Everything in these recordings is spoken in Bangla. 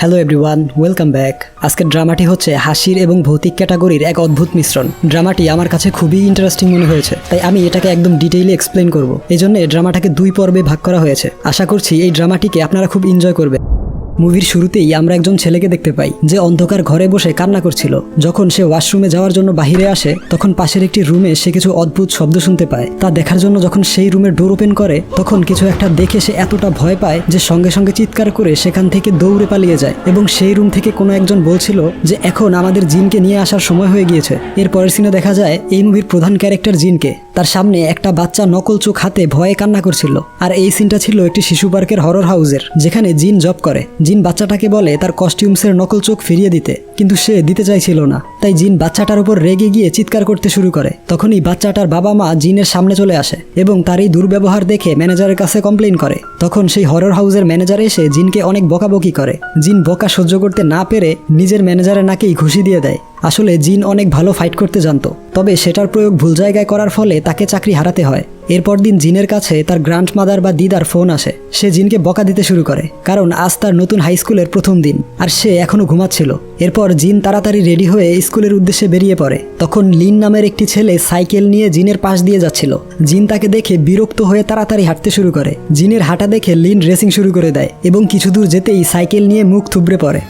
হ্যালো এভরিওয়ান ওয়েলকাম ব্যাক আজকের ড্রামাটি হচ্ছে হাসির এবং ভৌতিক ক্যাটাগরির এক অদ্ভুত মিশ্রণ। ড্রামাটি আমার কাছে খুবই ইন্টারেস্টিং মনে হয়েছে, তাই আমি এটাকে একদম ডিটেইলে এক্সপ্লেন করব। এই জন্য ড্রামাটাকে দুই পর্বে ভাগ করা হয়েছে। আশা করছি এই ড্রামাটিকে আপনারা খুব এনজয় করবেন। মুভির শুরুতেই আমরা একজন ছেলেকে দেখতে পাই, যে অন্ধকার ঘরে বসে কান্না করছিল। যখন সে ওয়াশরুমে যাওয়ার জন্য বাহিরে আসে, তখন পাশের একটি রুমে সে কিছু অদ্ভুত শব্দ শুনতে পায়। তা দেখার জন্য যখন সেই রুমের ডোর ওপেন করে, তখন কিছু একটা দেখে সে এতটা ভয় পায় যে সঙ্গে সঙ্গে চিৎকার করে সেখান থেকে দৌড়ে পালিয়ে যায় এবং সেই রুম থেকে কোনো একজন বলছিল যে, এখন আমাদের জিনকে নিয়ে আসার সময় হয়ে গিয়েছে। এর পরের সিনে দেখা যায়, এই মুভির প্রধান ক্যারেক্টার জিনকে। তার সামনে একটা বাচ্চা নকল চোখ হাতে ভয়ে কান্না করছিল। আর এই সিনটা ছিল একটি শিশু পার্কের হরর হাউসের যেখানে জিন জব করে। জিন বাচ্চাটাকে বলে তার কস্টিউমসের নকল চোখ ফিরিয়ে দিতে কিন্তু সে দিতে চাইছিল না। তাই জিন বাচ্চাটার উপর রেগে গিয়ে চিৎকার করতে শুরু করে। তখনই বাচ্চাটার বাবা মা জিনের সামনে চলে আসে এবং তার এই দুর্ব্যবহার দেখে ম্যানেজারের কাছে কমপ্লেন করে। তখন সেই হরর হাউসের ম্যানেজার এসে জিনকে অনেক বকাবকি করে। জিন বকা সহ্য করতে না পেরে নিজের ম্যানেজারের নাকেই ঘুষি দিয়ে দেয়। আসলে জিন অনেক ভালো ফাইট করতে জানতো, তবে সেটার প্রয়োগ ভুল জায়গায় করার ফলে তাকে চাকরি হারাতে হয়। এরপর দিন জিনের কাছে তার গ্র্যান্ড মাদার বা দিদার ফোন আসে। সে জিনকে বকা দিতে শুরু করে, কারণ আজ তার নতুন হাই স্কুলের প্রথম দিন, আর সে এখনও ঘুমাচ্ছিল। এরপর জিন তাড়াতাড়ি রেডি হয়ে স্কুলের উদ্দেশ্যে বেরিয়ে পড়ে। তখন লিন নামের একটি ছেলে সাইকেল নিয়ে জিনের পাশ দিয়ে যাচ্ছিল। জিন তাকে দেখে বিরক্ত হয়ে তাড়াতাড়ি হাঁটতে শুরু করে। জিনের হাঁটা দেখে লিন রেসিং শুরু করে দেয় এবং কিছু দূর যেতেই সাইকেল নিয়ে মুখ থুবড়ে পড়ে।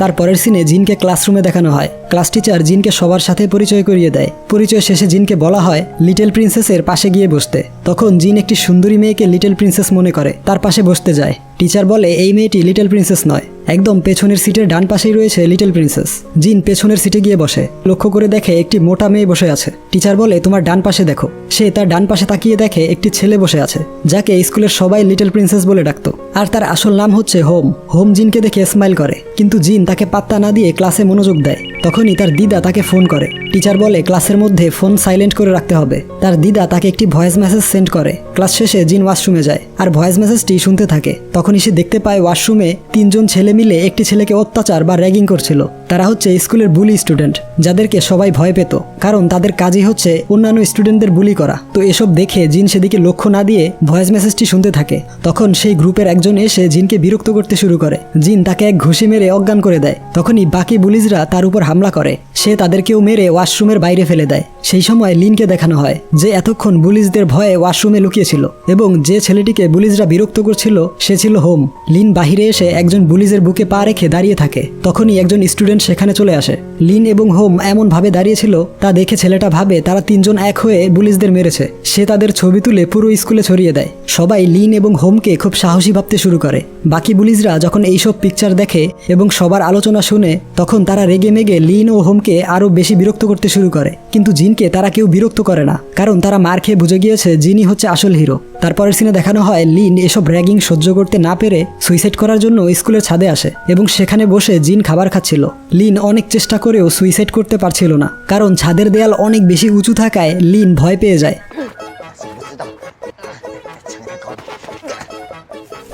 তারপরের সিনে জিনকে ক্লাসরুমে দেখানো হয়। ক্লাস টিচার জিনকে সবার সাথে পরিচয় করিয়ে দেয়। পরিচয় শেষে জিনকে বলা হয় লিটল প্রিন্সেসের পাশে গিয়ে বসতে। তখন জিন একটি সুন্দরী মেয়েকে লিটল প্রিন্সেস মনে করে, তার পাশে বসতে যায়। টিচার বলে, এই মেয়েটি লিটল প্রিন্সেস নয়। একদম পেছনের সিটের ডান পাশেই রয়েছে লিটল প্রিন্সেস। জিন পেছনের সিটে গিয়ে বসে। লক্ষ্য করে দেখে একটি মোটা মেয়ে বসে আছে। টিচার বলে, তোমার ডান পাশে দেখো। সে তার ডান পাশে তাকিয়ে দেখে একটি ছেলে বসে আছে, যাকে স্কুলের সবাই লিটল প্রিন্সেস বলে ডাকতো। আর তার আসল নাম হচ্ছে হোম। হোম জিনকে দেখে স্মাইল করে। কিন্তু জিন তাকে পাত্তা না দিয়ে ক্লাসে মনোযোগ দেয়। তখনই তার দিদা তাকে ফোন করে। টিচার বলে, ক্লাসের মধ্যে ফোন সাইলেন্ট করে রাখতে হবে। তার দিদা তাকে একটি ভয়েস মেসেজ সেন্ড করে। ক্লাস শেষে জিন ওয়াশরুমে যায়, আর ভয়েস মেসেজটি শুনতে থাকে। তখনই সে দেখতে পায় ওয়াশরুমে তিনজন ছেলে মিলে একটি ছেলেকে অত্যাচার বা র্যাগিং করছিল। তারা হচ্ছে স্কুলের বুলি স্টুডেন্ট, যাদেরকে সবাই ভয় পেত, কারণ তাদের কাজই হচ্ছে অন্যান্য স্টুডেন্টদের বুলি করা। তো এসব দেখে জিন সেদিকে লক্ষ্য না দিয়ে ভয়েস মেসেজটি শুনতে থাকে। তখন সেই গ্রুপের একজন এসে জিনকে বিরক্ত করতে শুরু করে। জিন তাকে এক ঘুষি মেরে অজ্ঞান করে দেয়। তখনই বাকি বুলিজরা তার উপর হামলা করে। সে তাদেরকেও মেরে ওয়াশরুমের বাইরে ফেলে দেয়। সেই সময় লিনকে দেখানো হয় যে এতক্ষণ বুলিজদের ভয়ে ওয়াশরুমে লুকিয়েছিল এবং যে ছেলেটিকে বুলিজরা বিরক্ত করছিল, সে ছিল হোম। লিন বাহিরে এসে একজন বুলিজের বুকে পা রেখে দাঁড়িয়ে থাকে। তখনই একজন স্টুডেন্ট সেখানে চলে আসে। লিন এবং হোম এমন ভাবে দাঁড়িয়েছিল, তা দেখে ছেলেটা ভাবে তারা তিনজন এক হয়ে বুলিজদের মেরেছে। সে তাদের ছবি তুলে পুরো স্কুলে ছড়িয়ে দেয়। সবাই লিন এবং হোমকে খুব সাহসী ভাবতে শুরু করে। বাকি বুলিজরা যখন এইসব পিকচার দেখে এবং সবার আলোচনা শুনে, তখন তারা রেগে মেগে লিন রিন ও হোমকে আরও বেশি বিরক্ত করতে শুরু করে। কিন্তু জিনকে তারা কেউ বিরক্ত করে না, কারণ তারা মার খেয়ে বুঝে গিয়েছে জিনই হচ্ছে আসল হিরো। তারপরের সিনে দেখানো হয় লিন এসব র্যাগিং সহ্য করতে না পেরে সুইসাইড করার জন্য স্কুলের ছাদে আসে এবং সেখানে বসে জিন খাবার খাচ্ছিল। লিন অনেক চেষ্টা করেও সুইসাইড করতে পারছিল না, কারণ ছাদের দেয়াল অনেক বেশি উঁচু থাকায় লিন ভয় পেয়ে যায়।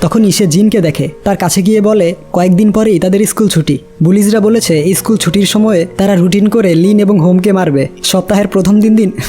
তখনই সে জিনকে দেখে। তার কাছে গিয়ে বলে, কয়েকদিন পরেই তাদের স্কুল ছুটি। বুলিজরা বলেছে, স্কুল ছুটির সময়ে তারা রুটিন করে লিন এবং হোমকে মারবে। সপ্তাহের প্রথম দিন দিন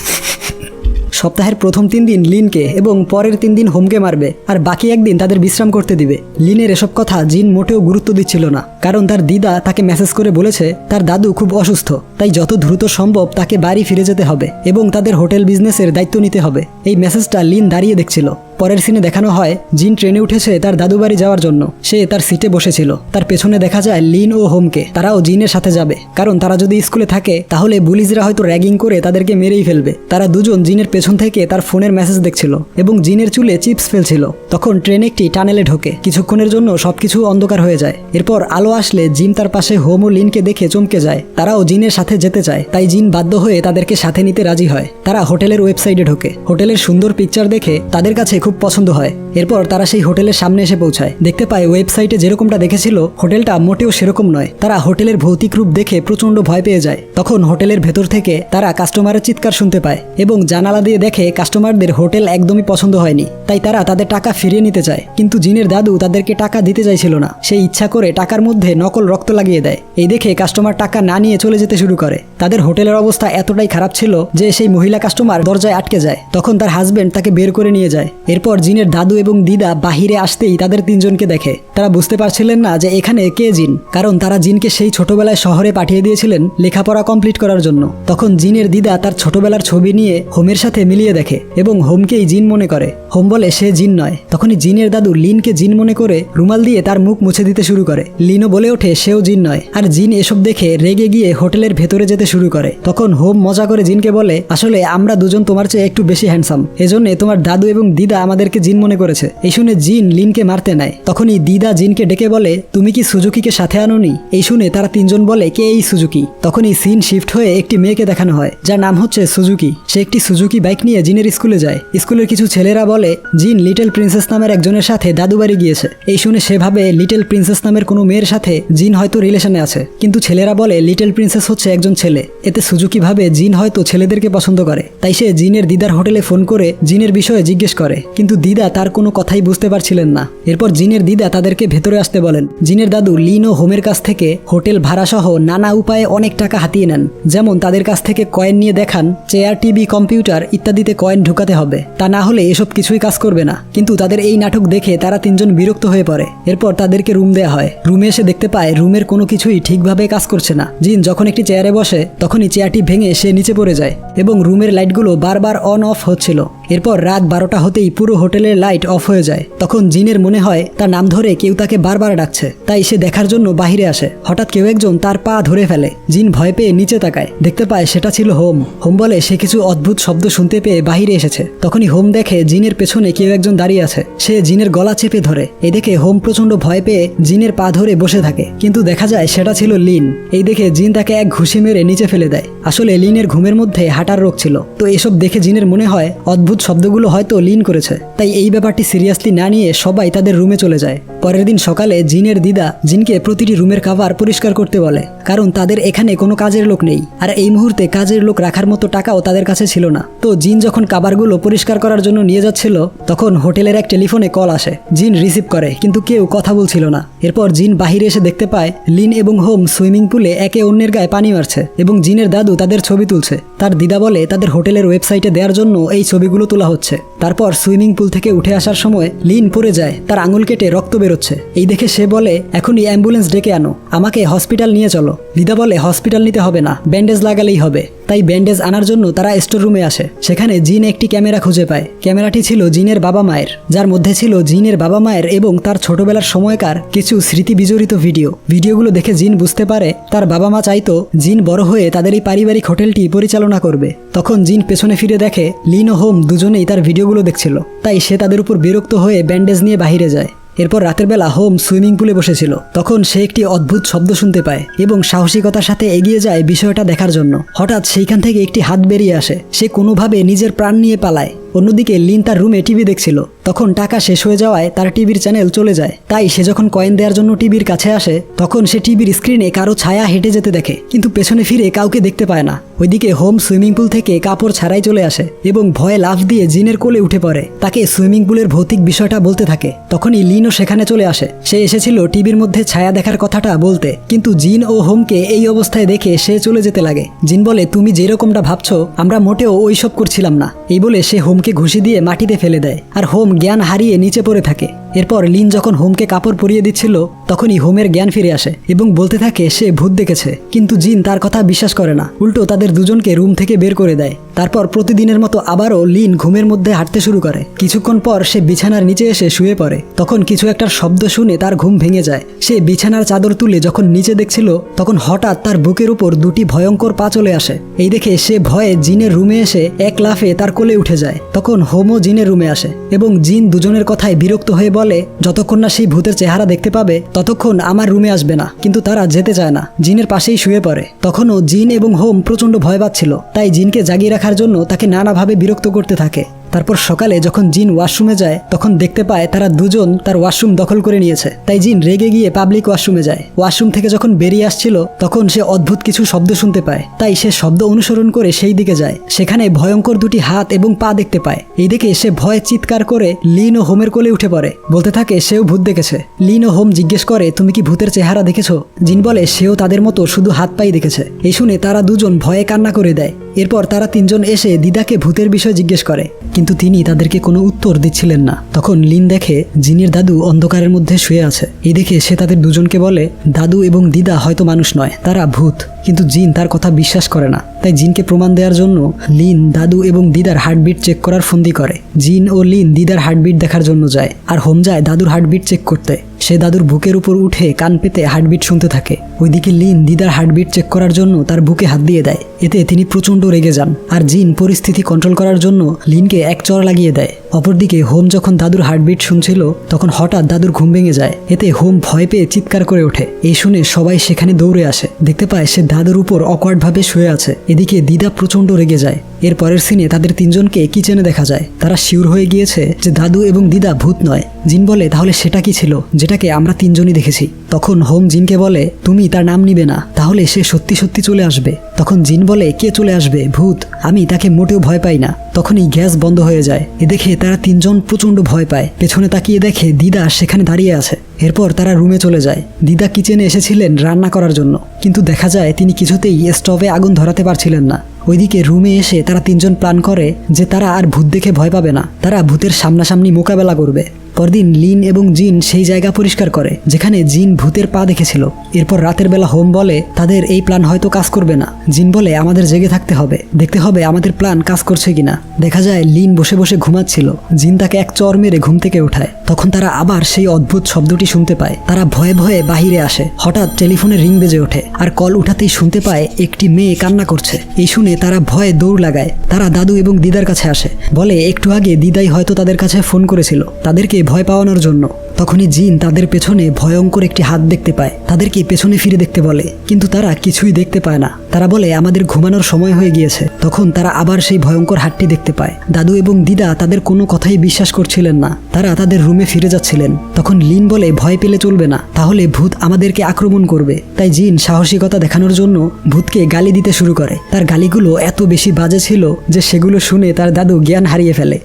সপ্তাহের প্রথম তিন দিন লিনকে এবং পরের তিন দিন হোমকে মারবে। আর বাকি একদিন তাদের বিশ্রাম করতে দিবে। লিনের এসব কথা জিন মোটেও গুরুত্ব দিচ্ছিল না। কারণ তার দিদা তাকে মেসেজ করে বলেছে, তার দাদু খুব অসুস্থ। তাই যত দ্রুত সম্ভব তাকে বাড়ি ফিরে যেতে হবে এবং তাদের হোটেল বিজনেসের দায়িত্ব নিতে হবে। এই মেসেজটা লিন দাঁড়িয়ে দেখছিল। পরের সিনে দেখানো হয়, জিন ট্রেনে উঠেছে তার দাদু বাড়ি যাওয়ার জন্য। সে তার সিটে বসেছিল। তার পেছনে দেখা যায় লিন ও হোমকে। তারাও জিনের সাথে যাবে। কারণ তারা যদি স্কুলে থাকে, তাহলে বুলিজরা হয়তো র্যাগিং করে তাদেরকে মেরেই ফেলবে। তারা দুজন জিনের পেছন থেকে তার ফোনের মেসেজ দেখছিল এবং জিনের চুলে চিপস ফেলছিল। তখন ট্রেন একটি টানেলে ঢোকে। কিছুক্ষণের জন্য সবকিছু অন্ধকার হয়ে যায়। এরপর আলো আসলে জিন তার পাশে হোম ও লিনকে দেখে চমকে যায়। তারাও জিনের সাথে যেতে চায়। তাই জিন বাধ্য হয়ে তাদেরকে সাথে নিতে রাজি হয়। তারা হোটেলের ওয়েবসাইটে ঢোকে। হোটেলের সুন্দর পিকচার দেখে তাদের কাছে খুব পছন্দ হয়। এরপর তারা সেই হোটেলের সামনে এসে পৌঁছায়। দেখতে পায় ওয়েবসাইটে যেরকমটা দেখেছিল, হোটেলটা মোটেও সেরকম নয়। তারা হোটেলের ভৌতিক রূপ দেখে প্রচণ্ড ভয় পেয়ে যায়। তখন হোটেলের ভেতর থেকে তারা কাস্টমারের চিৎকার শুনতে পায় এবং জানালা দিয়ে দেখে কাস্টমারদের হোটেল একদমই পছন্দ হয়নি। তাই তারা তাদের টাকা ফিরিয়ে নিতে চায়। কিন্তু জিনের দাদু তাদেরকে টাকা দিতে চাইছিল না। সে ইচ্ছা করে টাকার মধ্যে নকল রক্ত লাগিয়ে দেয়। এই দেখে কাস্টমার টাকা না নিয়ে চলে যেতে শুরু করে। তাদের হোটেলের অবস্থা এতটাই খারাপ ছিল যে সেই মহিলা কাস্টমার দরজায় আটকে যায়। তখন তার হাজবেন্ড তাকে বের করে নিয়ে যায়। এরপর জিনের দাদু এবং দিদা বাহিরে আসতেই তাদের তিনজনকে দেখে। তারা বুঝতে পারছিলেন না যে এখানে কে জিন, কারণ তারা জিনকে সেই ছোটবেলায় শহরে পাঠিয়ে দিয়েছিলেন লেখাপড়া কমপ্লিট করার জন্য। তখন জিনের দিদা তার ছোটবেলার ছবি নিয়ে হোমের সাথে মিলিয়ে দেখে এবং হোমকেই জিন মনে করে। হোম বলে সে জিন নয়। তখনই জিনের দাদু লিনকে জিন মনে করে রুমাল দিয়ে তার মুখ মুছে দিতে শুরু করে। লিনও বলে ওঠে সেও জিন নয়। আর জিন এসব দেখে রেগে গিয়ে হোটেলের ভেতরে যেতে শুরু করে। তখন হোম মজা করে জিনকে বলে, আসলে আমরা দুজন তোমার চেয়ে একটু বেশি হ্যান্ডসাম। এজন্য তোমার দাদু এবং দিদা আমাদেরকে জিন মনে করেছে এই শুনে জিন লিনকে মারতে নেয়। তখনই দিদা জিনকে ডেকে বলে, তুমি কি সুজুকিকে সাথে আনোনি এই শুনে তারা তিনজন বলে, কে এই সুজুকি তখনই সিন শিফট হয়ে একটি মেয়েকে দেখানো হয়, যার নাম হচ্ছে সুজুকি। সে একটি সুজুকি বাইক নিয়ে জিনের স্কুলে যায়। স্কুলের কিছু ছেলেরা বলে জিন লিটল প্রিন্সেস নামের একজনের সাথে দাদু বাড়ি গিয়েছে। এই শুনে সে ভাবে লিটল প্রিন্সেস নামের কোনো মেয়ের সাথে জিন হয়তো রিলেশনে আছে। কিন্তু ছেলেরা বলে, লিটল প্রিন্সেস হচ্ছে একজন ছেলে। এতে সুজুকি ভাবে জিন হয়তো ছেলেদেরকে পছন্দ করে। তাই সে জিনের দিদার হোটেলে ফোন করে জিনের বিষয়ে জিজ্ঞেস করে। কিন্তু দিদা তার কোনো কথাই বুঝতে পারছিলেন না। এরপর জিনের দিদা তাদেরকে ভেতরে আসতে বলেন, জিনের দাদু লিন ও হোমের কাছ থেকে হোটেল ভাড়া সহ নানা উপায়ে অনেক টাকা হাতিয়ে নেন। যেমন তাদের কাছ থেকে কয়েন নিয়ে দেখান, চেয়ার, টিভি, কম্পিউটার ইত্যাদিতে কয়েন ঢুকাতে হবে। তা না হলে এসব কিছুই কাজ করবে না। কিন্তু তাদের এই নাটক দেখে তারা তিনজন বিরক্ত হয়ে পড়ে। এরপর তাদেরকে রুম দেয়া হয়। রুমে এসে দেখতে পায়, রুমের কোনো কিছুই ঠিকভাবে কাজ করছে না। জিন যখন একটি চেয়ারে বসে, তখনই চেয়ারটি ভেঙে সে নিচে পড়ে যায় এবং রুমের লাইটগুলো বারবার অন অফ হচ্ছিল। এরপর রাত বারোটা হতেই পুরো হোটেলের লাইট অফ হয়ে যায়। তখন জিনের মনে হয়, তার নাম ধরে কেউ তাকে বারবার ডাকছে। তাই সে দেখার জন্য বাহিরে আসে। হঠাৎ কেউ একজন তার পা ধরে ফেলে। জিন ভয় পেয়ে নিচে তাকায়। দেখতে পায় সেটা ছিল হোম। হোম বলে সে কিছু অদ্ভুত শব্দ শুনতে পেয়ে বাহিরে এসেছে। তখনই হোম দেখে জিনের পেছনে কেউ একজন দাঁড়িয়ে আছে। সে জিনের গলা চেপে ধরে। এই দেখে হোম প্রচণ্ড ভয় পেয়ে জিনের পা ধরে বসে থাকে। কিন্তু দেখা যায় সেটা ছিল লিন। এই দেখে জিন তাকে এক ঘুষি মেরে নিচে ফেলে দেয়। আসলে লিনের ঘুমের মধ্যে হাঁটার রোগ ছিল। তো এসব দেখে জিনের মনে হয়, অদ্ভুত শব্দগুলো হয়তো লিন করেছে। তাই এই ব্যাপারটি সিরিয়াসলি না নিয়ে সবাই তাদের রুমে চলে যায়। পরের দিন সকালে জিনের দিদা জিনকে প্রতিটি রুমের কাভার পরিষ্কার করতে বলে। কারণ তাদের এখানে কোনো কাজের লোক নেই। আর এই মুহূর্তে কাজের লোক রাখার মতো টাকাও তাদের কাছে ছিল না। তো জিন যখন কাভারগুলো পরিষ্কার করার জন্য নিয়ে যাচ্ছিল তখন হোটেলের এক টেলিফোনে কল আসে। জিন রিসিভ করে, কিন্তু কেউ কথা বলছিল না। এরপর জিন বাহিরে এসে দেখতে পায়, লিন এবং হোম সুইমিং পুলে একে অন্যের গায়ে পানি মারছে এবং জিনের দাদু তাদের ছবি তুলছে। তার দিদা বলে, তাদের হোটেলের ওয়েবসাইটে দেওয়ার জন্য এই ছবিগুলো তোলা হচ্ছে। তারপর সুইমিং পুল থেকে উঠে আসার সময় লিন পড়ে যায়, তার আঙুল কেটে রক্ত বেরোচ্ছে। এই দেখে সে বলে, এখনই অ্যাম্বুলেন্স ডেকে আনো, আমাকে হসপিটাল নিয়ে চলো। দিদা বলে, হসপিটাল নিতে হবে না, ব্যান্ডেজ লাগালেই হবে। তাই ব্যান্ডেজ আনার জন্য তারা স্টোর রুমে আসে। সেখানে জিন একটি ক্যামেরা খুঁজে পায়। ক্যামেরাটি ছিল জিনের বাবা মায়ের, যার মধ্যে ছিল জিনের বাবা মায়ের এবং তার ছোটবেলার সময়কার কিছু স্মৃতি বিজড়িত ভিডিও। ভিডিওগুলো দেখে জিন বুঝতে পারে, তার বাবা মা চাইতো জিন বড় হয়ে তাদের এই পারিবারিক হোটেলটি পরিচালনা করবে। তখন জিন পেছনে ফিরে দেখে, লিন ও হোম দুজনেই তার ভিডিওগুলো দেখছিল। তাই সে তাদের উপর বিরক্ত হয়ে ব্যান্ডেজ নিয়ে বাহিরে যায়। এরপর রাতের বেলা হোম সুইমিং পুলে বসেছিল। তখন সে একটি অদ্ভুত শব্দ শুনতে পায় এবং সাহসিকতার সাথে এগিয়ে যায় বিষয়টা দেখার জন্য। হঠাৎ সেইখান থেকে একটি হাত বেরিয়ে আসে। সে কোনোভাবে নিজের প্রাণ নিয়ে পালায়। অন্যদিকে লিন তার রুমে টিভি দেখছিল। তখন টাকা শেষ হয়ে যাওয়ায় তার টিভির চ্যানেল চলে যায়। তাই সে যখন কয়েন দেওয়ার জন্য টিভির কাছে আসে, তখন সে টিভির স্ক্রিনে কারও ছায়া হেঁটে যেতে দেখে, কিন্তু পেছনে ফিরে কাউকে দেখতে পায় না। ওইদিকে হোম সুইমিং পুল থেকে কাপড় ছাড়াই চলে আসে এবং ভয়ে লাফ দিয়ে জিনের কোলে উঠে পড়ে। তাকে সুইমিং পুলের ভৌতিক বিষয়টা বলতে থাকে। তখনই লিনও সেখানে চলে আসে। সে এসেছিল টিভির মধ্যে ছায়া দেখার কথাটা বলতে, কিন্তু জিন ও হোমকে এই অবস্থায় দেখে সে চলে যেতে লাগে। জিন বলে, তুমি যেরকমটা ভাবছ, আমরা মোটেও ওইসব করছিলাম না। এই বলে সে হোমকে ঘুষি দিয়ে মাটিতে ফেলে দেয় আর হোম জ্ঞান হারিয়ে নিচে পড়ে থাকে। এরপর লিন যখন হোমকে কাপড় পরিয়ে দিচ্ছিল, তখনই হোমের জ্ঞান ফিরে আসে এবং বলতে থাকে, সে ভূত দেখেছে। কিন্তু জিন তার কথা বিশ্বাস করে না। উল্টো তাদের দুজনকে রুম থেকে বের করে দেয়। তারপর প্রতিদিনের মতো আবারও লিন ঘুমের মধ্যে হাঁটতে শুরু করে। কিছুক্ষণ পর সে বিছানার নিচে এসে শুয়ে পড়ে। তখন কিছু একটা শব্দ শুনে তার ঘুম ভেঙে যায়। সে বিছানার চাদর তুলে যখন নিচে দেখছিল, তখন হঠাৎ তার বুকের উপর দুটি ভয়ঙ্কর পা চলে আসে। এই দেখে সে ভয়ে জিনের রুমে এসে এক লাফে তার কোলে উঠে যায়। তখন হোমও জিনের রুমে আসে এবং জিন দুজনের কথায় বিরক্ত হয়ে বলে, যতক্ষণ না সেই ভূতের চেহারা দেখতে পাবে, ততক্ষণ আমার রুমে আসবে না। কিন্তু তারা যেতে চায় না। জিনের পাশেই শুয়ে পড়ে। তখনও জিন এবং হোম প্রচণ্ড ভয় পাচ্ছিল। তাই জিনকে জাগিয়ে রাখার জন্য তাকে নানাভাবে বিরক্ত করতে থাকে। তারপর সকালে যখন জিন ওয়াশরুমে যায়, তখন দেখতে পায় তারা দুজন তার ওয়াশরুম দখল করে নিয়েছে। তাই জিন রেগে গিয়ে পাবলিক ওয়াশরুমে যায়। ওয়াশরুম থেকে যখন বেরিয়ে আসছিল, তখন সে অদ্ভুত কিছু শব্দ শুনতে পায়। তাই সে শব্দ অনুসরণ করে সেই দিকে যায়। সেখানে ভয়ঙ্কর দুটি হাত এবং পা দেখতে পায়। এই দেখে সে ভয়ে চিৎকার করে লিন ও হোমের কোলে উঠে পড়ে। বলতে থাকে, সেও ভূত দেখেছে। লিন ও হোম জিজ্ঞেস করে, তুমি কি ভূতের চেহারা দেখেছ? জিন বলে, সেও তাদের মতো শুধু হাত পাই দেখেছে। এই শুনে তারা দুজন ভয়ে কান্না করে দেয়। এরপর তারা তিনজন এসে দিদাকে ভূতের বিষয় জিজ্ঞেস করে। কিন্তু তিনি তাদেরকে কোনো উত্তর দিচ্ছিলেন না। তখন লিন দেখে জিনের দাদু অন্ধকারের মধ্যে শুয়ে আছে। এই দেখে সে তাদের দুজনকে বলে, দাদু এবং দিদা হয়তো মানুষ নয়, তারা ভূত। কিন্তু জিন তার কথা বিশ্বাস করে না। তাই জিনকে প্রমাণ দেওয়ার জন্য লিন, দাদু এবং দিদার হার্টবিট চেক করার ফন্দি করে। জিন ও লিন দিদার হার্টবিট দেখার জন্য যায়, আর হোম যায় দাদুর হার্টবিট চেক করতে। সে দাদুর বুকের উপর উঠে কান পেতে হার্টবিট শুনতে থাকে। ওইদিকে লিন দিদার হার্টবিট চেক করার জন্য তার বুকে হাত দিয়ে দেয়। এতে তিনি প্রচণ্ড রেগে যান, আর জিন পরিস্থিতি কন্ট্রোল করার জন্য লিনকে এক চড় লাগিয়ে দেয়। অপরদিকে হোম যখন দাদুর হার্টবিট শুনছিল, তখন হঠাৎ দাদুর ঘুম ভেঙে যায়। এতে হোম ভয় পেয়ে চিৎকার করে ওঠে। এই শুনে সবাই সেখানে দৌড়ে আসে। দেখতে পায় সে দাদুর উপর অকওয়ার্ডভাবে শুয়ে আছে। এদিকে দিদা প্রচণ্ড রেগে যায়। এর পরের সিনে তাদের তিনজনকে কিচেনে দেখা যায়। তারা শিওর হয়ে গিয়েছে যে দাদু এবং দিদা ভূত নয়। জিন বলে, তাহলে সেটা কি ছিল? যেটাকে আমরা তিনজনই দেখেছি। তখন হোম জিনকে বলে, তুমি তার নাম নিবে না, তাহলে সে সত্যি সত্যি চলে আসবে। তখন জিন বলে, কে চলে আসবে? ভূত, আমি তাকে মোটেও ভয় পাই না। তখনই গ্যাস বন্ধ হয়ে যায়। এ দেখে তারা তিনজন প্রচণ্ড ভয় পায়। পেছনে তাকিয়ে দেখে দিদা সেখানে দাঁড়িয়ে আছে। এরপর তারা রুমে চলে যায়। দিদা কিচেনে এসেছিলেন রান্না করার জন্য। কিন্তু দেখা যায়, তিনি কিছুতেই স্টোভে আগুন ধরাতে পারছিলেন না। ওইদিকে রুমে এসে তারা তিনজন প্ল্যান করে যে তারা আর ভূত দেখে ভয় পাবে না। তারা ভূতের সামনাসামনি মোকাবেলা করবে। পরদিন লিন এবং জিন সেই জায়গা পরিষ্কার করে, যেখানে জিন ভূতের পা দেখেছিল। এরপর রাতের বেলা হোম বলে, তাদের এই প্ল্যান হয়তো কাজ করবে না। জিন বলে, আমাদের জেগে থাকতে হবে। দেখতে হবে আমাদের প্ল্যান কাজ করছে কিনা। দেখা যায় লিন বসে বসে ঘুমাচ্ছিল। জিন তাকে এক চর মেরে ঘুম থেকে ওঠায় তখন তারা আবার সেই অদ্ভুত শব্দটি শুনতে পায়। তারা ভয়ে ভয়ে বাহিরে আসে। হঠাৎ টেলিফোনে রিং বেজে ওঠে আর কল উঠাতেই শুনতে পায়, একটি মেয়ে কান্না করছে। এই শুনে তারা ভয়ে দৌড় লাগায়। তারা দাদু এবং দিদার কাছে আসে। বলে, একটু আগে দিদাই হয়তো তাদের কাছে ফোন করেছিল। তাদেরকে ভয় পাওয়ানোর জন্য। তখনই জিন তাদের পেছনে ভয়ঙ্কর একটি হাত দেখতে পায়। তাদেরকে পেছনে ফিরে দেখতে বলে। কিন্তু তারা কিছুই দেখতে পায় না। তারা বলে, আমাদের ঘুমানোর সময় হয়ে গিয়েছে। তখন তারা আবার সেই ভয়ঙ্কর হাতটি দেখতে পায়। দাদু এবং দিদা তাদের কোনো কথাই বিশ্বাস করছিলেন না। তারা তাদের রুমে ফিরে যাচ্ছিলেন। তখন লিন বলে, ভয় পেলে চলবে না। তাহলে ভূত আমাদেরকে আক্রমণ করবে। তাই জিন সাহসিকতা দেখানোর জন্য ভূতকে গালি দিতে শুরু করে। তার গালিগুলো এত বেশি বাজে ছিল যে সেগুলো শুনে তার দাদু জ্ঞান হারিয়ে ফেলে।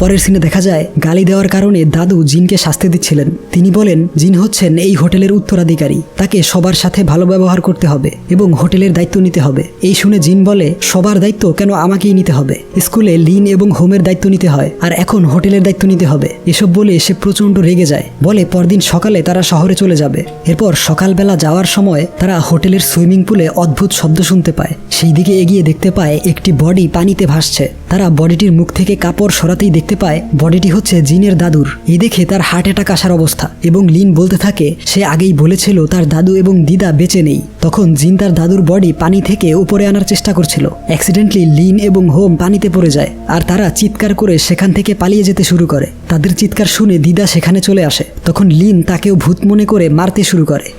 পরের সিনে দেখা যায়, গালি দেওয়ার কারণে দাদু জিনকে শাস্তি দিচ্ছিলেন। তিনি বলেন, জিন হচ্ছেন এই হোটেলের উত্তরাধিকারী। তাকে সবার সাথে ভালো ব্যবহার করতে হবে এবং হোটেলের দায়িত্ব নিতে হবে। এই শুনে জিন বলে, সবার দায়িত্ব কেন আমাকেই নিতে হবে? স্কুলে লিন এবং হোমের দায়িত্ব নিতে হয়, আর এখন হোটেলের দায়িত্ব নিতে হবে। এসব বলে সে প্রচণ্ড রেগে যায়। বলে, পরদিন সকালে তারা শহরে চলে যাবে। এরপর সকালবেলা যাওয়ার সময় তারা হোটেলের সুইমিং পুলে অদ্ভুত শব্দ শুনতে পায়। সেই দিকে এগিয়ে দেখতে পায়, একটি বডি পানিতে ভাসছে। তারা বডিটির মুখ থেকে কাপড় সরাতেই দেখতে পায়, বডিটি হচ্ছে জিনের দাদুর। এই দেখে তার হার্ট অ্যাটাক আসার অবস্থা এবং লিন বলতে থাকে, সে আগেই বলেছিল তার দাদু এবং দিদা বেঁচে নেই। তখন জিন তার দাদুর বডি পানি থেকে উপরে আনার চেষ্টা করছিল। অ্যাক্সিডেন্টলি লিন এবং হোম পানিতে পড়ে যায় আর তারা চিৎকার করে সেখান থেকে পালিয়ে যেতে শুরু করে। তাদের চিৎকার শুনে দিদা সেখানে চলে আসে। তখন লিন তাকেও ভূত মনে করে মারতে শুরু করে।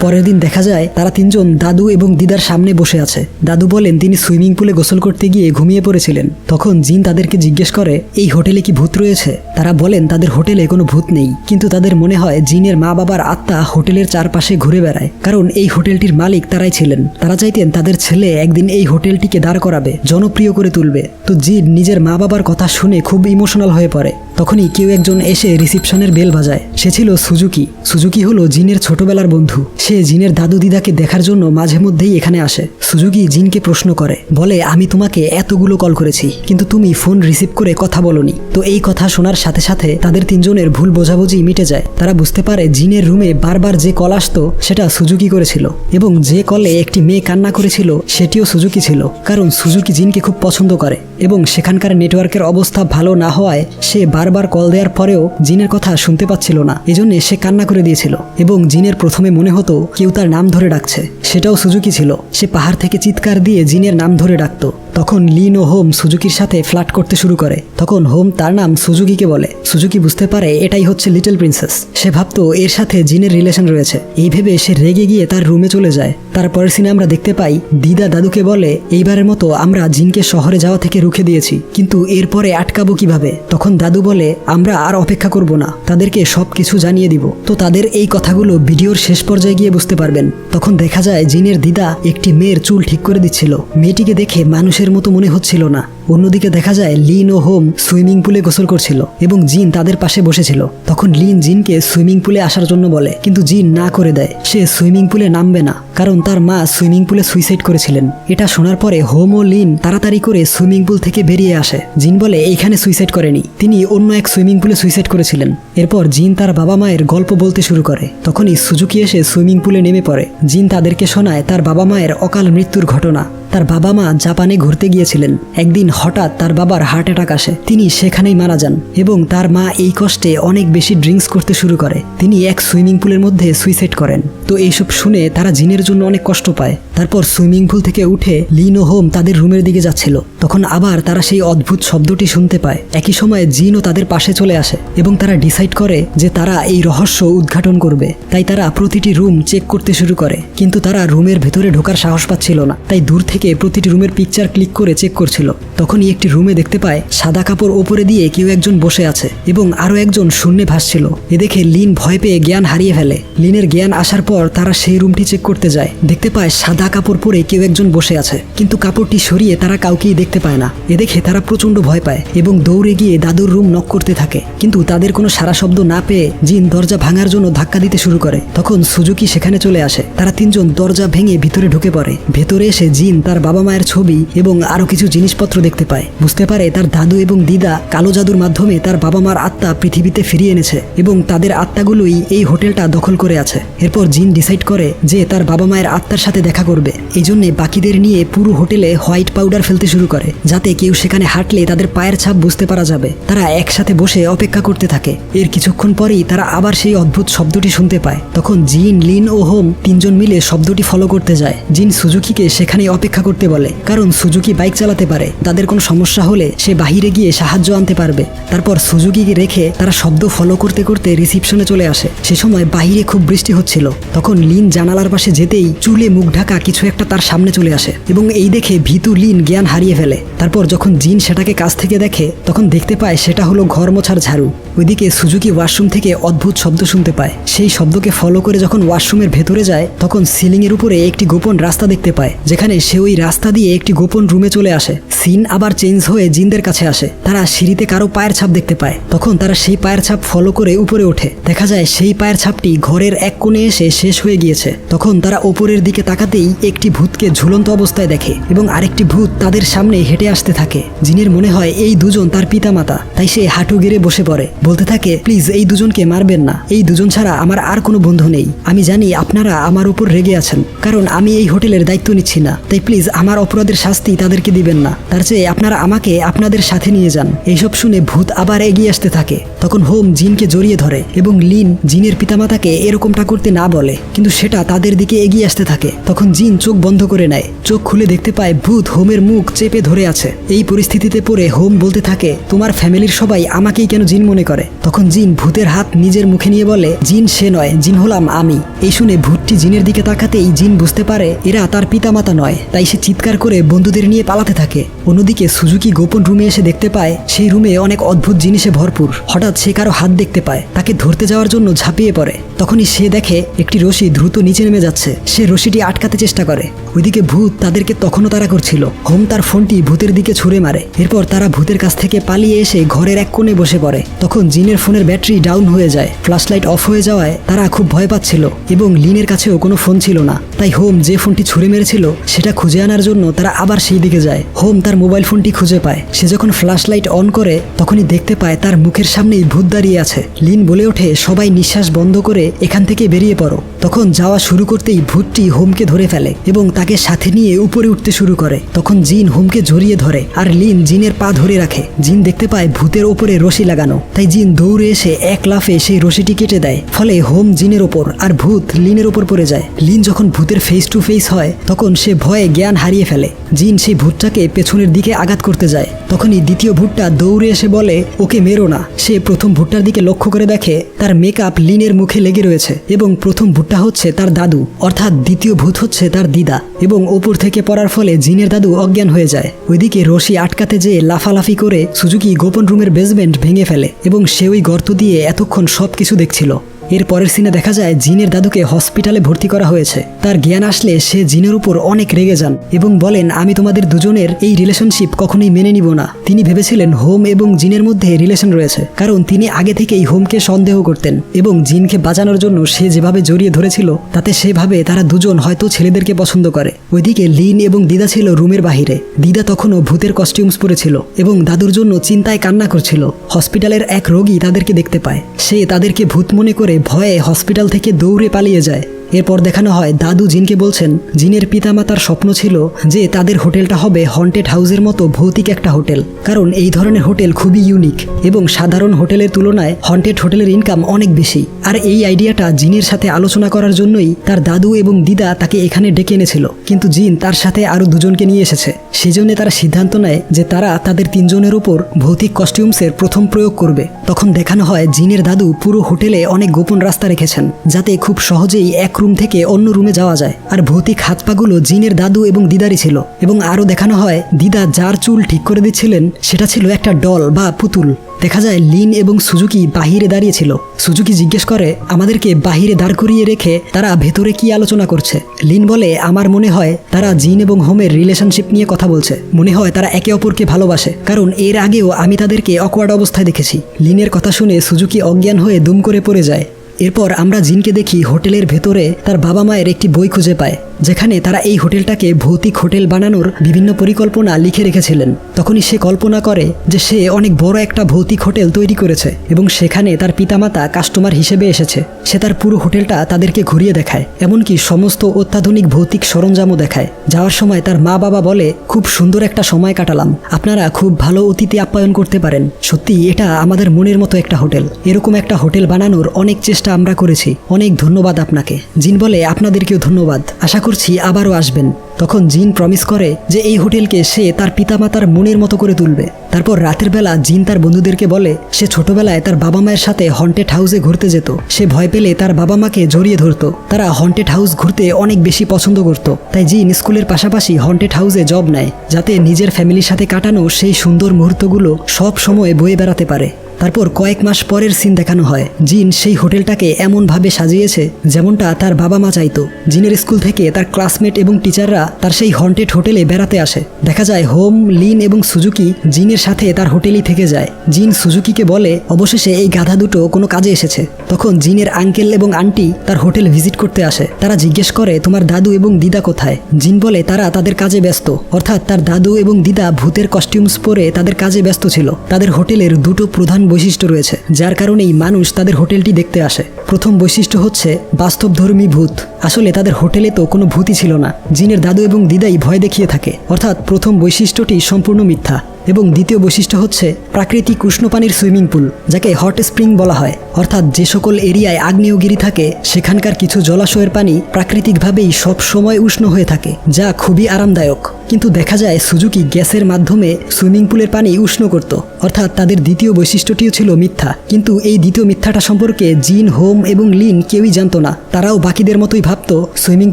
পরের দিন দেখা যায় তারা তিনজন দাদু এবং দিদার সামনে বসে আছে। দাদু বলেন, তিনি সুইমিং পুলে গোসল করতে গিয়ে ঘুমিয়ে পড়েছিলেন। তখন জিন তাদেরকে জিজ্ঞেস করে, এই হোটেলে কি ভূত রয়েছে? তারা বলেন, তাদের হোটেলে কোনো ভূত নেই। কিন্তু তাদের মনে হয় জিনের মা বাবার আত্মা হোটেলের চারপাশে ঘুরে বেড়ায়। কারণ এই হোটেলটির মালিক তারাই ছিলেন। তারা চাইতেন তাদের ছেলে একদিন এই হোটেলটিকে দাঁড় করাবে, জনপ্রিয় করে তুলবে। তো জিন নিজের মা বাবার কথা শুনে খুব ইমোশনাল হয়ে পড়ে। তখনই কেউ একজন এসে রিসিপশনের বেল বাজায়। সে ছিল সুজুকি। সুজুকি হলো জিনের ছোটবেলার বন্ধু। সে জিনের দাদু দিদাকে দেখার জন্য মাঝে মধ্যেই এখানে আসে। সুজুকি জিনকে প্রশ্ন করে। বলে, আমি তোমাকে এতগুলো কল করেছি, কিন্তু তুমি ফোন রিসিভ করে কথা বলনি। তো এই কথা শোনার সাথে সাথে তাদের তিনজনের ভুল বোঝাবুঝি মিটে যায়। তারা বুঝতে পারে জিনের রুমে বারবার যে কল আসতো, সেটা সুজুকি করেছিল। এবং যে কলে একটি মেয়ে কান্না করেছিল, সেটিও সুজুকি ছিল। কারণ সুজুকি জিনকে খুব পছন্দ করে। এবং সেখানকার নেটওয়ার্কের অবস্থা ভালো না হওয়ায় সে বারবার কল দেওয়ার পরেও জিনের কথা শুনতে পাচ্ছিল না। এজন্য সে কান্না করে দিয়েছিল এবং জিনের প্রথমে মনে হতো কেউ তার নাম ধরে ডাকছে। সেটাও সুজুকি ছিল। সে পাহাড় থেকে চিৎকার দিয়ে জিনের নাম ধরে ডাকতো। তখন লিন ও হোম সুজুকির সাথে ফ্লার্ট করতে শুরু করে। তখন হোম তার নাম সুজুকিকে বলে। সুজুকি বুঝতে পারে এটাই হচ্ছে লিটল প্রিন্সেস। সে ভাবতো এর সাথে জিনের রিলেশন রয়েছে। এই ভেবে সে রেগে গিয়ে তার রুমে চলে যায়। তারপরের সিনে আমরা দেখতে পাই, দিদা দাদুকে বলে, এইবারের মতো আমরা জিনকে শহরে যাওয়া থেকে রুখে দিয়েছি। কিন্তু এরপরে আটকাবো কীভাবে? তখন দাদু বলে বলে আমরা আর অপেক্ষা করব না। তাদেরকে সব কিছু জানিয়ে দিব। তো তাদের এই কথাগুলো ভিডিওর শেষ পর্যায়ে গিয়ে বুঝতে পারবেন। তখন দেখা যায় জিনের দিদা একটি মেয়ের চুল ঠিক করে দিচ্ছিল। মেয়েটিকে দেখে মানুষের মতো মনে হচ্ছিল না। অন্যদিকে দেখা যায় লিন ও হোম সুইমিং পুলে গোসল করছিল এবং জিন তাদের পাশে বসেছিল। তখন লিন জিনকে সুইমিং পুলে আসার জন্য বলে, কিন্তু জিন না করে দেয়। সে সুইমিং পুলে নামবে না, কারণ তার মা সুইমিং পুলে সুইসাইড করেছিলেন। এটা শোনার পরে হোম ও লিন তাড়াতাড়ি করে সুইমিং পুল থেকে বেরিয়ে আসে। জিন বলে, এইখানে সুইসাইড করেনি। তিনি অন্য এক সুইমিং পুলে সুইসাইড করেছিলেন। এরপর জিন তার বাবা মায়ের গল্প বলতে শুরু করে। তখনই সুজুকি এসে সুইমিং পুলে নেমে পড়ে। জিন তাদেরকে শোনায় তার বাবা মায়ের অকাল মৃত্যুর ঘটনা। তার বাবা মা জাপানে ঘুরতে গিয়েছিলেন। একদিন হঠাৎ তার বাবার হার্ট অ্যাটাক আসে। তিনি সেখানেই মারা যান এবং তার মা এই কষ্টে অনেক বেশি ড্রিঙ্কস করতে শুরু করে। তিনি এক সুইমিং পুলের মধ্যে সুইসাইড করেন। তো এইসব শুনে তারা জিনের জন্য অনেক কষ্ট পায়। তারপর সুইমিং পুল থেকে উঠে লিন হোম তাদের রুমের দিকে যাচ্ছিল। তখন আবার তারা সেই অদ্ভুত শব্দটি শুনতে পায়। একই সময়ে জিনও তাদের পাশে চলে আসে এবং তারা ডিসাইড করে যে তারা এই রহস্য উদ্ঘাটন করবে। তাই তারা প্রতিটি রুম চেক করতে শুরু করে। কিন্তু তারা রুমের ভেতরে ঢোকার সাহস পাচ্ছিল না। তাই দূর থেকে প্রতিটি রুমের পিকচার ক্লিক করে চেক করছিল। তখনই একটি রুমে দেখতে পায়, সাদা কাপড় ওপরে দিয়ে কেউ একজন বসে আছে এবং আরও একজন শূন্যে ভাসছিল। এ দেখে লিন ভয় পেয়ে জ্ঞান হারিয়ে ফেলে। লিনের জ্ঞান আসার পর তারা সেই রুমটি চেক করতে যায়। দেখতে পায়, সাদা কাপড় পরে কেউ একজন বসে আছে। কিন্তু কাপড়টি সরিয়ে তারা কাউকেই দেখতে পায় না। এ দেখে তারা প্রচণ্ড ভয় পায় এবং দৌড়ে গিয়ে দাদুর রুম নক করতে থাকে। কিন্তু তাদের কোনো সারা শব্দ না পেয়ে জিন দরজা ভাঙার জন্য ধাক্কা দিতে শুরু করে। তখন সুজুকি সেখানে চলে আসে। তারা তিনজন দরজা ভেঙে ভিতরে ঢুকে পড়ে। ভেতরে এসে জিন তার বাবা মায়ের ছবি এবং আরও কিছু জিনিসপত্র দেখতে পায়। বুঝতে পারে তার দাদু এবং দিদা কালো জাদুর মাধ্যমে তার বাবা মার আত্মা পৃথিবীতে ফিরিয়ে এনেছে এবং তাদের আত্মাগুলোই এই হোটেলটা দখল করে আছে। এরপর জিন ডিসাইড করে যে তার বাবা মায়ের আত্মার সাথে দেখা করবে। এই জন্য বাকিদের নিয়ে পুরো হোটেলে হোয়াইট পাউডার ফেলতে শুরু করে, যাতে কেউ সেখানে হাঁটলে তাদের পায়ের ছাপ বুঝতে পারা যাবে। তারা একসাথে বসে অপেক্ষা করতে থাকে। এর কিছুক্ষণ পরেই তারা আবার সেই অদ্ভুত শব্দটি শুনতে পায়। তখন জিন, লিন ও হোম তিনজন মিলে শব্দটি ফলো করতে যায়। জিন সুজুকিকে সেখানে অপেক্ষা করতে বলে। কারণ সুজুকি বাইক চালাতে পারে। তাদের কোনো সমস্যা হলে সে বাহিরে গিয়ে সাহায্য আনতে পারবে। তারপর সুজুকিকে রেখে তারা শব্দ ফলো করতে করতে রিসিপশনে চলে আসে। সে সময় বাহিরে খুব বৃষ্টি হচ্ছিল। তখন লিন জানালার পাশে যেতেই চুলে মুখ ঢাকা কিছু একটা তার সামনে চলে আসে এবং এই দেখে ভীতু লিন জ্ঞান হারিয়ে ফেলে। তারপর যখন জিন সেটাকে কাছ থেকে দেখে, তখন দেখতে পায় সেটা হলো ঘর মোছার ঝাড়ু। ওইদিকে সুজুকি ওয়াশরুম থেকে অদ্ভুত শব্দ শুনতে পায়। সেই শব্দকে ফলো করে যখন ওয়াশরুমের ভেতরে যায়, তখন সিলিং এর উপরে একটি গোপন রাস্তা দেখতে পায়, যেখানে সে ওই রাস্তা দিয়ে একটি গোপন রুমে চলে আসে। সিন আবার চেঞ্জ হয়ে জিনদের কাছে আসে। তারা সিঁড়িতে কারও পায়ের ছাপ দেখতে পায়। তখন তারা সেই পায়ের ছাপ ফলো করে উপরে ওঠে। দেখা যায় সেই পায়ের ছাপটি ঘরের এক কোণে এসে শেষ হয়ে গিয়েছে। তখন তারা ওপরের দিকে তাকাতেই একটি ভূতকে ঝুলন্ত অবস্থায় দেখে এবং আরেকটি ভূত তাদের সামনে হেঁটে আসতে থাকে। জিনের মনে হয়, এই দুজন তার পিতামাতা। তাই সে হাঁটু গেড়ে বসে পড়ে। বলতে থাকে, প্লিজ, এই দুজনকে মারবেন না। এই দুজন ছাড়া আমার আর কোনো বন্ধু নেই। আমি জানি আপনারা আমার উপর রেগে আছেন। কারণ আমি এই হোটেলের দায়িত্ব নিচ্ছি না। তাই প্লিজ আমার অপরাধের শাস্তি তাদেরকে দিবেন না। তার চেয়ে আপনারা আমাকে আপনাদের সাথে নিয়ে যান। এইসব শুনে ভূত আবার এগিয়ে আসতে থাকে। তখন হোম জিনকে জড়িয়ে ধরে এবং লিন জিনের পিতামাতাকে এরকমটা করতে না বলে, কিন্তু সেটা তাদের দিকে এগিয়ে আসতে থাকে। তখন জিন চোখ বন্ধ করে নেয়। চোখ খুলে দেখতে পায় ভূত হোমের মুখ চেপে ধরে আছে। এই পরিস্থিতিতে পড়ে হোম বলতে থাকে, তোমার ফ্যামিলির সবাই আমাকেই কেন জিন মনে করে? তখন জিন ভূতের হাত নিজের মুখে নিয়ে বলে, জিন সে নয়, জিন হলাম আমি। এই শুনে ভূতটি জিনের দিকে তাকাতেই জিন বুঝতে পারে, এরা তার পিতামাতা নয়, তাই সে চিৎকার করে বন্ধুদের নিয়ে পালাতে থাকে। অন্যদিকে সুজুকি গোপন রুমে এসে দেখতে পায়, সেই রুমে অনেক অদ্ভুত জিনিসে ভরপুর। হঠাৎ সে কারও হাত দেখতে পায়, তাকে ধরতে যাওয়ার জন্য ঝাঁপিয়ে পড়ে। তখনই সে দেখে একটি রশি দ্রুত নিচে নেমে যাচ্ছে। সে রশিটি আটকাতে চেষ্টা করে। ওইদিকে ভূত তাদেরকে তখনও তারা করছিল। হোম তার ফোনটি ভূতের দিকে ছুঁড়ে মারে। এরপর তারা ভূতের কাছ থেকে পালিয়ে এসে ঘরের এক কোণে বসে পড়ে। তখন জিনের ফোনের ব্যাটারি ডাউন হয়ে যায়। ফ্ল্যাশলাইট অফ হয়ে যাওয়ায় তারা খুব ভয় পাচ্ছিল এবং লিনের কাছেও কোনো ফোন ছিল না। তাই হোম যে ফোনটি ছুঁড়ে মেরেছিল, সেটা খুঁজে আনার জন্য তারা আবার সেই দিকে যায়। হোম তার মোবাইল ফোনটি খুঁজে পায়। সে যখন ফ্ল্যাশ লাইট অন করে, তখনই দেখতে পায় তার মুখের সামনেই ভূত দাঁড়িয়ে আছে। লিন বলে ওঠে, সবাই নিঃশ্বাস বন্ধ করে এখান থেকে বেরিয়ে পড়ো। তখন যাওয়া শুরু করতেই ভূতটি হোমকে ধরে ফেলে এবং তাকে সাথে নিয়ে উপরে উঠতে শুরু করে। তখন জিন হোমকে জড়িয়ে ধরে আর লিন জিনের পা ধরে রাখে। জিন দেখতে পায় ভূতের ওপরে রশি লাগানো। তাই জিন দৌড়ে এসে এক লাফে সেই রশিটি কেটে দেয়। ফলে হোম জিনের ওপর আর ভূত লিনের ওপর পড়ে যায়। লিন যখন ভূতের ভূতের ফেস টু ফেস হয়, তখন সে ভয়ে জ্ঞান হারিয়ে ফেলে। জিন সেই ভূতটাকে পেছনের দিকে আঘাত করতে যায়। তখনই দ্বিতীয় ভূতটা দৌড়ে এসে বলে, ওকে মেরো না। সে প্রথম ভূতটার দিকে লক্ষ্য করে দেখে তার মেকআপ লিনের মুখে লেগে রয়েছে এবং প্রথম ভূতটা হচ্ছে তার দাদু, অর্থাৎ দ্বিতীয় ভূত হচ্ছে তার দিদা এবং ওপর থেকে পড়ার ফলে জিনের দাদু অজ্ঞান হয়ে যায়। ওইদিকে রশি আটকাতে যেয়ে লাফালাফি করে সুজুকি গোপন রুমের বেসমেন্ট ভেঙে ফেলে এবং সে ওই গর্ত দিয়ে এতক্ষণ সব কিছু দেখছিল। এর পরের সিনে দেখা যায় জিনের দাদুকে হসপিটালে ভর্তি করা হয়েছে। তার জ্ঞান আসলে সে জিনের উপর অনেক রেগে যান এবং বলেন, আমি তোমাদের দুজনের এই রিলেশনশিপ কখনোই মেনে নিব না। তিনি ভেবেছিলেন হোম এবং জিনের মধ্যে রিলেশন রয়েছে, কারণ তিনি আগে থেকেই হোমকে সন্দেহ করতেন এবং জিনকে বাঁচানোর জন্য সে যেভাবে জড়িয়ে ধরেছিল, তাতে সেভাবে তারা দুজন হয়তো ছেলেদেরকে পছন্দ করে। ওইদিকে লিন এবং দিদা ছিল রুমের বাহিরে। দিদা তখনও ভূতের কস্টিউমস পরেছিল এবং দাদুর জন্য চিন্তায় কান্না করছিল। হসপিটালের এক রোগী তাদেরকে দেখতে পায়। সে তাদেরকে ভূত মনে করে ভয়ে হসপিটাল থেকে দৌড়ে পালিয়ে যায়। এরপর দেখানো হয়, দাদু জিনকে বলছেন, জিনের পিতামাতার স্বপ্ন ছিল যে তাদের হোটেলটা হবে হন্টেড হাউসের মতো ভৌতিক একটা হোটেল। কারণ এই ধরনের হোটেল খুবই ইউনিক এবং সাধারণ হোটেলের তুলনায় হন্টেড হোটেলের ইনকাম অনেক বেশি। আর এই আইডিয়াটা জিনের সাথে আলোচনা করার জন্যই তার দাদু এবং দিদা তাকে এখানে ডেকে এনেছিল। কিন্তু জিন তার সাথে আরও দুজনকে নিয়ে এসেছে। সেজন্য তারা সিদ্ধান্ত নেয় যে তারা তাদের তিনজনের উপর ভৌতিক কস্টিউমসের প্রথম প্রয়োগ করবে। তখন দেখানো হয়, জিনের দাদু পুরো হোটেলে অনেক গোপন রাস্তা রেখেছেন, যাতে খুব সহজেই এক রুম থেকে অন্য রুমে যাওয়া যায়। আর ভৌতিক হাত পাগুলো জিনের দাদু এবং দিদারই ছিল। এবং আরও দেখানো হয়, দিদা যার চুল ঠিক করে দিচ্ছিলেন, সেটা ছিল একটা ডল বা পুতুল। দেখা যায়, লিন এবং সুজুকি বাহিরে দাঁড়িয়েছিল সুজুকি জিজ্ঞেস করে, আমাদেরকে বাহিরে দাঁড় করিয়ে রেখে তারা ভেতরে কি আলোচনা করছে? লিন বলে, আমার মনে হয় তারা জিন এবং হোমের রিলেশনশিপ নিয়ে কথা বলছে। মনে হয় তারা একে অপরকে ভালোবাসে। কারণ এর আগেও আমি তাদেরকে অকওয়ার্ড অবস্থায় দেখেছি। লিনের কথা শুনে সুজুকি অজ্ঞান হয়ে দুম করে পড়ে যায়। এরপর আমরা জিনকে দেখি হোটেলের ভেতরে তার বাবা মায়ের একটি বই খুঁজে পায়। যেখানে তারা এই হোটেলটাকে ভৌতিক হোটেল বানানোর বিভিন্ন পরিকল্পনা লিখে রেখেছিলেন। তখনই সে কল্পনা করে যে সে অনেক বড় একটা ভৌতিক হোটেল তৈরি করেছে এবং সেখানে তার পিতামাতা কাস্টমার হিসেবে এসেছে। সে তার পুরো হোটেলটা তাদেরকে ঘুরিয়ে দেখায়, এমনকি সমস্ত অত্যাধুনিক ভৌতিক সরঞ্জামও দেখায়। যাওয়ার সময় তার মা বাবা বলে, খুব সুন্দর একটা সময় কাটালাম। আপনারা খুব ভালো অতিথি আপ্যায়ন করতে পারেন। সত্যি, এটা আমাদের মনের মতো একটা হোটেল। এরকম একটা হোটেল বানানোর অনেক চেষ্টা আমরা করেছি। অনেক ধন্যবাদ আপনাকে। জিন বলে, আপনাদেরকেও ধন্যবাদ। আশা করছি আবারও আসবেন। তখন জিন প্রমিস করে যে এই হোটেলকে সে তার পিতামাতার মনের মতো করে তুলবে। তারপর রাতের বেলা জিন তার বন্ধুদেরকে বলে, সে ছোটবেলায় তার বাবা মায়ের সাথে হন্টেড হাউসে ঘুরতে যেত। সে ভয় পেলে তার বাবা মাকে জড়িয়ে ধরত। তারা হন্টেড হাউস ঘুরতে অনেক বেশি পছন্দ করত। তাই জিন স্কুলের পাশাপাশি হন্টেড হাউসে জব নেয়, যাতে নিজের ফ্যামিলির সাথে কাটানো সেই সুন্দর মুহূর্তগুলো সব সময় বয়ে বেড়াতে পারে। তারপর কয়েক মাস পরের সিন দেখানো হয়। জিন সেই হোটেলটাকে এমনভাবে সাজিয়েছে যেমনটা তার বাবা মা চাইতো। জিনের স্কুল থেকে তার ক্লাসমেট এবং টিচাররা তার সেই হন্টেড হোটেলে বেড়াতে আসে। দেখা যায় হোম, লিন এবং সুজুকি জিনের সাথে তার হোটেলই থেকে যায়। জিন সুজুকিকে বলে, অবশেষে এই গাধা দুটো কোনো কাজে এসেছে। তখন জিনের আঙ্কেল এবং আন্টি তার হোটেল ভিজিট করতে আসে। তারা জিজ্ঞেস করে, তোমার দাদু এবং দিদা কোথায়? জিন বলে, তারা তাদের কাজে ব্যস্ত। অর্থাৎ তার দাদু এবং দিদা ভূতের কস্টিউমস পরে তাদের কাজে ব্যস্ত ছিল। তাদের হোটেলের দুটো প্রধান বৈশিষ্ট্য রয়েছে, যার কারণেই মানুষ তাদের হোটেলটি দেখতে আসে। প্রথম বৈশিষ্ট্য হচ্ছে, বাস্তবধর্মী ভূত। আসলে তাদের হোটেলে তো কোনো ভূতই ছিল না, জিনের দাদু এবং দিদাই ভয় দেখিয়ে থাকে। অর্থাৎ প্রথম বৈশিষ্ট্যটি সম্পূর্ণ মিথ্যা। এবং দ্বিতীয় বৈশিষ্ট্য হচ্ছে প্রাকৃতিক উষ্ণ পানির সুইমিং পুল, যাকে হট স্প্রিং বলা হয়। অর্থাৎ যে সকল এরিয়ায় আগ্নেয়গিরি থাকে, সেখানকার কিছু জলাশয়ের পানি প্রাকৃতিকভাবেই সব সময় উষ্ণ হয়ে থাকে, যা খুবই আরামদায়ক। কিন্তু দেখা যায় সুজুকি গ্যাসের মাধ্যমে সুইমিং পুলের পানি উষ্ণ করত। অর্থাৎ তাদের দ্বিতীয় বৈশিষ্ট্যটিও ছিল মিথ্যা। কিন্তু এই দ্বিতীয় মিথ্যাটা সম্পর্কে জিন, হোম এবং লিন কেউই জানতো না। তারাও বাকিদের মতোই ভাবত, সুইমিং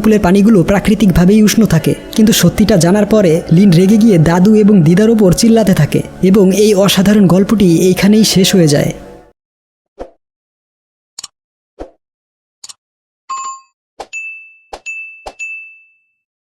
পুলের পানিগুলো প্রাকৃতিকভাবেই উষ্ণ থাকে। কিন্তু সত্যিটা জানার পরে লিন রেগে গিয়ে দাদু এবং দিদার ওপর চিল্লাতে থাকে এবং এই অসাধারণ গল্পটি এইখানেই শেষ হয়ে যায়।